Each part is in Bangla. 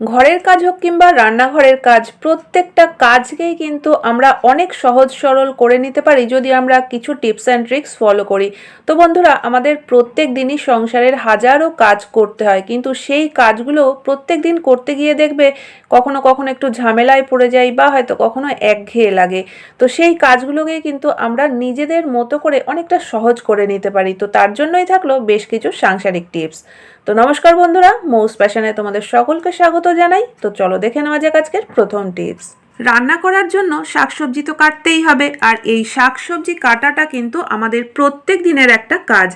ঘরের কাজ হোক কিংবা রান্নাঘরের কাজ, প্রত্যেকটা কাজকেই কিন্তু আমরা অনেক সহজ সরল করে নিতে পারি যদি আমরা কিছু টিপস অ্যান্ড ট্রিক্স ফলো করি। তো বন্ধুরা, আমাদের প্রত্যেক দিনই সংসারের হাজারো কাজ করতে হয়, কিন্তু সেই কাজগুলো প্রত্যেক দিন করতে গিয়ে দেখবে কখনো কখনো একটু ঝামেলায় পড়ে যাই বা হয়তো কখনো একঘেয়ে লাগে। তো সেই কাজগুলোকে কিন্তু আমরা নিজেদের মতো করে অনেকটা সহজ করে নিতে পারি। তো তার জন্যই থাকল বেশ কিছু সাংসারিক টিপস। তো নমস্কার বন্ধুরা, মৌস প্যাশনে তোমাদের সকলকে স্বাগত জানাই। তো চলো দেখে নেওয়া যাক আজকের প্রথম টিপস। রান্না করার জন্য শাকসবজি তো কাটতেই হবে, আর এই শাকসবজি কাটাটা কিন্তু আমাদের প্রত্যেক দিনের একটা কাজ।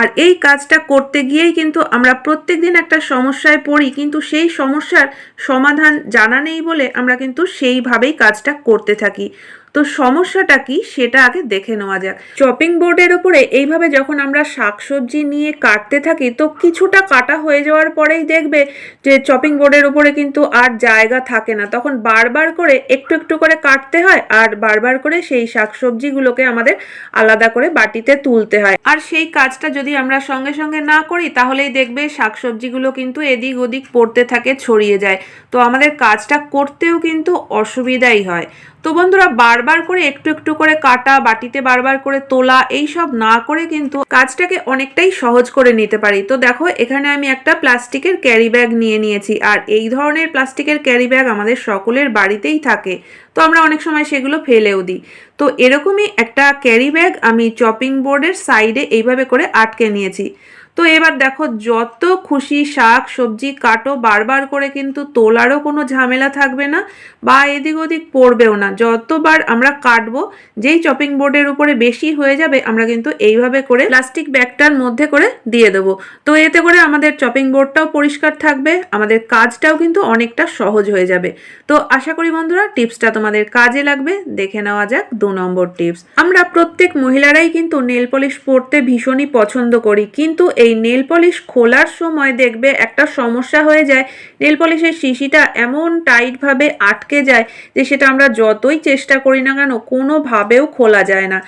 আর এই কাজটা করতে গিয়েই কিন্তু আমরা প্রত্যেক দিন একটা সমস্যায় পড়ি, কিন্তু সেই সমস্যার সমাধান জানা নেই বলে আমরা কিন্তু সেইভাবেই কাজটা করতে থাকি। তো সমস্যাটা কি সেটা আগে দেখে নেওয়া যাক। চপিং বোর্ডের ওপরে এইভাবে যখন আমরা শাকসবজি নিয়ে কাটতে থাকি, তো কিছুটা কাটা হয়ে যাওয়ার পরেই দেখবে যে চপিং বোর্ডের ওপরে কিন্তু আর জায়গা থাকে না। তখন বারবার করে একটু একটু করে কাটতে হয় আর বারবার করে সেই শাকসবজিগুলোকে আমাদের আলাদা করে বাটিতে তুলতে হয়। আর সেই কাজটা যদি আমরা সঙ্গে সঙ্গে না করি, তাহলেই দেখবে শাকসবজিগুলো কিন্তু এদিক ওদিক পড়তে থাকে, ছড়িয়ে যায়। তো আমাদের কাজটা করতেও কিন্তু অসুবিধাই হয়। তো বন্ধুরা বারবার করে একটু একটু করে কাটা, বাটিতে বারবার করে তোলা এই সব না করে কিন্তু কাজটাকে অনেকটাই সহজ করে নিতে পারি। তো দেখো, এখানে আমি একটা প্লাস্টিকের ক্যারি ব্যাগ নিয়ে নিয়েছি আর এই ধরনের প্লাস্টিকের ক্যারি ব্যাগ আমাদের সকলের বাড়িতেই থাকে। তো আমরা অনেক সময় সেগুলো ফেলেও দিই। তো এরকমই একটা ক্যারি ব্যাগ আমি চপিং বোর্ডের সাইডে এইভাবে করে আটকে নিয়েছি। তো এবার দেখো, যত খুশি শাক, সবজি কাটো, বারবার করে কিন্তু তোলারও কোনো ঝামেলা থাকবে না বা এদিক ওদিক পড়বেও না। যতবার আমরা কাটবো, যেই চপিং বোর্ডের উপরে বেশি হয়ে যাবে, আমরা কিন্তু এইভাবে করে প্লাস্টিক ব্যাগটার মধ্যে করে দিয়ে দেবো। তো এতে করে আমাদের চপিং বোর্ডটাও পরিষ্কার থাকবে, আমাদের কাজটাও কিন্তু অনেকটা সহজ হয়ে যাবে। তো আশা করি বন্ধুরা টিপসটা তোমাদের কাজে লাগবে। দেখে নেওয়া যাক দু নম্বর টিপস আমরা প্রত্যেক মহিলারাই কিন্তু নেল পলিশ পরতে ভীষণই পছন্দ করি, কিন্তু এই নেল পলিশ খোলার সময় দেখবে একটা সমস্যা হয়ে যায়। নেল পলিশের শিশিটা এমন টাইটভাবে আটকে যায় যে সেটা আমরা যতই চেষ্টা করি না কেন কোনোভাবেও খোলা যায় না।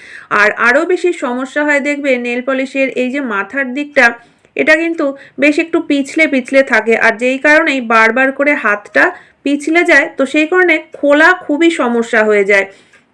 আর আরও বেশি সমস্যা হয় দেখবে নেল পলিশের এই যে মাথার দিকটা, এটা কিন্তু বেশ একটু পিছলে পিছলে থাকে। আর যেই কারণেই বারবার করে হাতটা পিছলে যায়, তো সেই কারণে খোলা খুবই সমস্যা হয়ে যায়।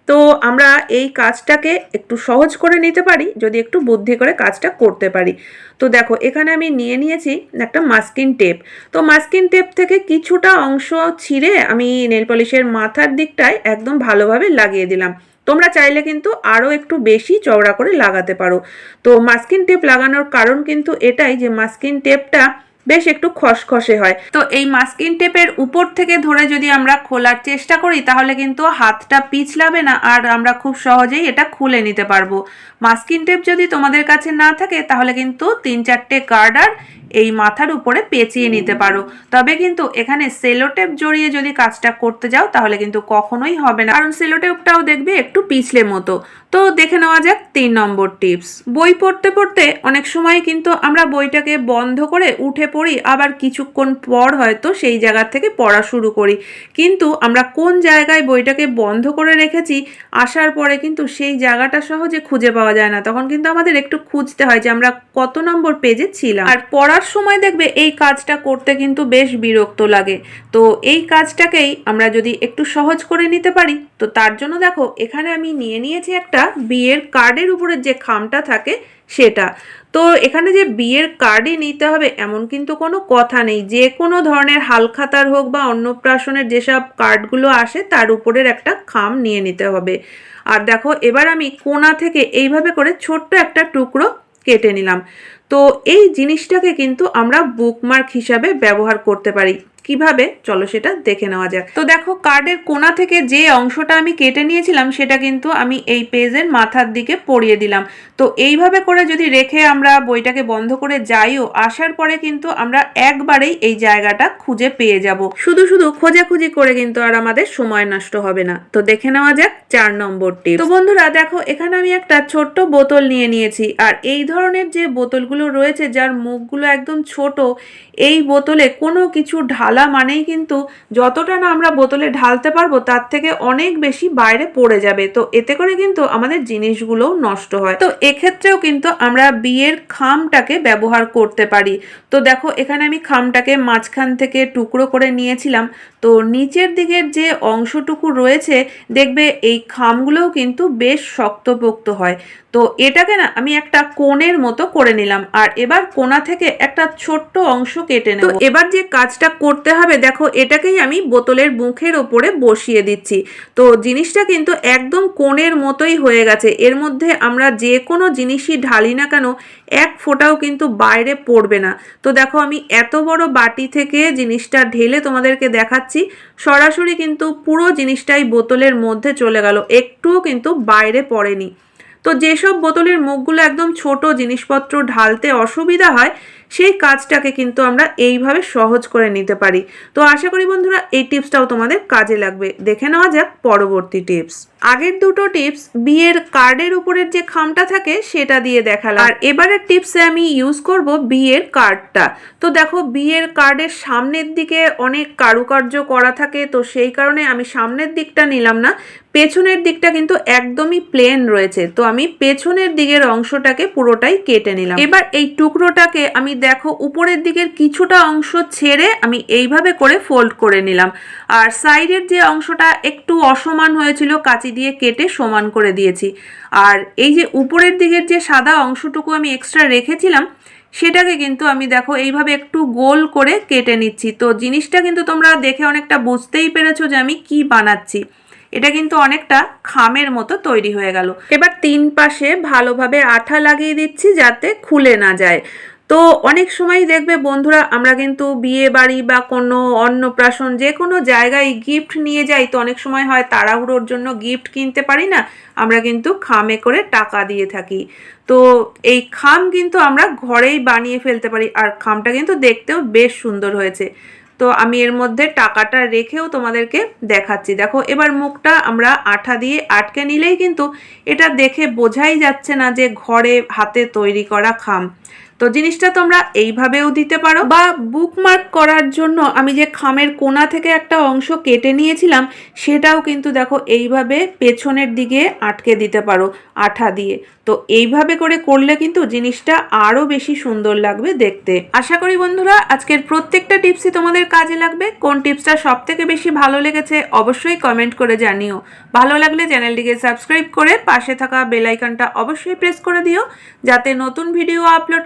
তো আমরা এই কাজটাকে একটু সহজ করে নিতে পারি, যদি একটু বুদ্ধি করে কাজটা করতে পারি। তো দেখো, এখানে আমি নিয়ে নিয়েছি একটা মাস্কিন টেপ তো মাস্কিন টেপ থেকে কিছুটা অংশ ছিঁড়ে আমি নেল পলিশের মাথার দিকটায় একদম ভালোভাবে লাগিয়ে দিলাম। তোমরা চাইলে কিন্তু আরও একটু বেশি চওড়া করে লাগাতে পারো। তো মাস্কিন টেপ লাগানোর কারণ কিন্তু এটাই যে মাস্কিন টেপটা বেশ একটু খসখসে হয়। তো এই মাস্কিং টেপের উপর থেকে ধরে যদি আমরা খোলার চেষ্টা করি, তাহলে কিন্তু হাতটা পিছলাবে না আর আমরা খুব সহজেই এটা খুলে নিতে পারব। মাস্কিং টেপ যদি তোমাদের কাছে না থাকে, তাহলে কিন্তু তিন চারটে গার্ডার এই মাথার উপরে পেঁচিয়ে নিতে পারো। তবে কিন্তু এখানে সেলোটেপ জড়িয়ে যদি কাজটা করতে যাও তাহলে কিন্তু কখনোই হবে না। কারণ সেলোটেপটাও দেখবে একটু পিছলে মতো। তো দেখে নেওয়া যাক তিন নম্বর টিপস। বই পড়তে পড়তে অনেক সময় কিন্তু আমরা বইটাকে বন্ধ করে উঠে পড়ি আবার কিছুক্ষণ পর হয়তো সেই জায়গা থেকে পড়া শুরু করি। কিন্তু আমরা কোন জায়গায় বইটাকে বন্ধ করে রেখেছি আসার পরে কিন্তু সেই জায়গাটা সহজে খুঁজে পাওয়া যায় না। তখন কিন্তু আমাদের একটু খুঁজতে হয় যে আমরা কত নম্বর পেজে ছিলাম। আর পড়ার সময় দেখবে এই কাজটা করতে কিন্তু বেশ বিরক্ত লাগে। তো এই কাজটাকেই আমরা যদি একটু সহজ করে নিতে পারি, তো তার জন্য দেখো, এখানে আমি নিয়ে নিয়েছি একটা বিয়ের কার্ডের উপরে যে খামটা থাকে সেটা। তো এখানে যে বিয়ের কার্ডই নিতে হবে এমন কিন্তু কোনো কথা নেই। যে কোনো ধরনের হালখাতার হোক বা অন্নপ্রাশনের যেসব কার্ডগুলো আসে, তার উপরের একটা খাম নিয়ে নিতে হবে। আর দেখো, এবার আমি কোনা থেকে এইভাবে করে ছোট্ট একটা টুকরো কেটে নিলাম। তো এই জিনিসটাকে কিন্তু আমরা বুকমার্ক হিসাবে ব্যবহার করতে পারি। কীভাবে? চলো সেটা দেখে নেওয়া যাক। তো দেখো কার্ডের কোনা থেকে যে অংশটা আমি কেটে নিয়েছিলাম, সেটা কিন্তু আমি এই পেজের মাথার দিকে পরিয়ে দিলাম। তো এইভাবে করে যদি রেখে আমরা বইটাকে বন্ধ করে যাইও, আসার পরে কিন্তু আমরা একবারেই এই জায়গাটা খুঁজে পেয়ে যাব। শুধু শুধু খোঁজাখুঁজি করে কিন্তু আর আমাদের সময় নষ্ট হবে না। তো দেখে নেওয়া যাক চার নম্বর টিপ তো বন্ধুরা, দেখো, এখানে আমি একটা ছোট্ট বোতল নিয়ে নিয়েছি। আর এই ধরনের যে বোতলগুলো রয়েছে, যার মুখগুলো একদম ছোট, এই বোতলে কোনো কিছু ঢাল ঢালা মানেই কিন্তু যতটা না আমরা বোতলে ঢালতে পারব, তার থেকে অনেক বেশি বাইরে পড়ে যাবে। তো এতে করে কিন্তু আমাদের জিনিসগুলোও নষ্ট হয়। তো এক্ষেত্রেও কিন্তু আমরা বিয়ের খামটাকে ব্যবহার করতে পারি। তো দেখো, এখানে আমি খামটাকে মাঝখান থেকে টুকরো করে নিয়েছিলাম। তো নিচের দিকের যে অংশটুকু রয়েছে, দেখবে এই খামগুলোও কিন্তু বেশ শক্তপোক্ত হয়। তো এটাকে না আমি একটা কোণের মতো করে নিলাম আর এবার কোনা থেকে একটা ছোট্ট অংশ কেটে নেব। এবার যে কাজটা করতে হবে, দেখো এটাকেই আমি বোতলের মুখের ওপরে বসিয়ে দিচ্ছি। তো জিনিসটা কিন্তু একদম কোণের মতোই হয়ে গেছে। এর মধ্যে আমরা যে কোনো জিনিসই ঢালি না কেন, এক ফোঁটাও কিন্তু বাইরে পড়বে না। তো দেখো আমি এত বড় বাটি থেকে জিনিসটা ঢেলে তোমাদেরকে দেখাচ্ছি সরাসরি কিন্তু পুরো জিনিসটাই বোতলের মধ্যে চলে গেল। একটুও কিন্তু বাইরে পড়েনি। তো যেসব বোতলের মুখগুলো একদম ছোট জিনিসপত্র ঢালতে অসুবিধা হয় সেই কাজটাকে কিন্তু আমরা এইভাবে সহজ করে নিতে পারি। তো আশা করি বন্ধুরা, এই টিপসটাও তোমাদের কাজে লাগবে। দেখে নেওয়া যাক পরবর্তী টিপস। আগের দুটো টিপস, বিয়ের কার্ডের উপরের যে খামটা থাকে সেটা দিয়ে দেখালাম। আর এবারের টিপসে আমি ইউজ করব বিয়ের কার্ডটা। তো দেখো, বিয়ের কার্ডের সামনের দিকে অনেক কারুকার্য করা থাকে, তো সেই কারণে আমি সামনের দিকটা নিলাম না। পেছনের দিকটা কিন্তু একদমই প্লেন রয়েছে। তো আমি পেছনের দিকের অংশটাকে পুরোটাই কেটে নিলাম। এবার এই টুকরোটাকে আমি দেখো, উপরের দিকের কিছুটা অংশ ছেড়ে আমি এইভাবে করে ফোল্ড করে নিলাম। আর সাইডের যে অংশটা একটু অসমান হয়েছিল, কাঁচি দিয়ে কেটে সমান করে দিয়েছি। আর এই যে উপরের দিকের যে সাদা অংশটুকু আমি এক্সট্রা রেখেছিলাম, সেটাকে কিন্তু আমি দেখো, এইভাবে একটু গোল করে কেটে নিচ্ছি। তো জিনিসটা কিন্তু তোমরা দেখে অনেকটা বুঝতেই পেরেছ যে আমি কি বানাচ্ছি। এটা কিন্তু অনেকটা খামের মতো তৈরি হয়ে গেল। এবার তিন পাশে ভালোভাবে আঠা লাগিয়ে দিচ্ছি যাতে খুলে না যায়। তো অনেক সময় দেখবে বন্ধুরা আমরা কিন্তু বিয়ে বাড়ি বা কোনো অন্নপ্রাশন যে কোনো জায়গায় গিফট নিয়ে যাই, তো অনেক সময় হয় তাড়াহুড়োর জন্য গিফট কিনতে পারি না, আমরা কিন্তু খামে করে টাকা দিয়ে থাকি। তো এই খাম কিন্তু আমরা ঘরেই বানিয়ে ফেলতে পারি, আর খামটা কিন্তু দেখতেও বেশ সুন্দর হয়েছে। তো আমি এর মধ্যে টাকাটা রেখেও তোমাদেরকে দেখাচ্ছি। দেখো, এবার মুখটা আমরা আঠা দিয়ে আটকে নিলেই কিন্তু এটা দেখে বোঝাই যাচ্ছে না যে ঘরে হাতে তৈরি করা খাম। তো জিনিসটা তোমরা এইভাবেও দিতে পারো। বা বুকমার্ক করার জন্য আমি যে খামের কোনা থেকে একটা অংশ কেটে নিয়েছিলাম, সেটাও কিন্তু দেখো এইভাবে পেছনের দিকে আটকে দিতে পারো, আঠা দিয়ে। তো এইভাবে করে করলে কিন্তু জিনিসটা আরও বেশি সুন্দর লাগবে দেখতে। আশা করি বন্ধুরা, আজকের প্রত্যেকটা টিপসই তোমাদের কাজে লাগবে। কোন টিপসটা সব থেকে বেশি ভালো লেগেছে অবশ্যই কমেন্ট করে জানিও। ভালো লাগলে চ্যানেলটিকে সাবস্ক্রাইব করে পাশে থাকা বেলাইকনটা অবশ্যই প্রেস করে দিও, যাতে নতুন ভিডিও আপলোড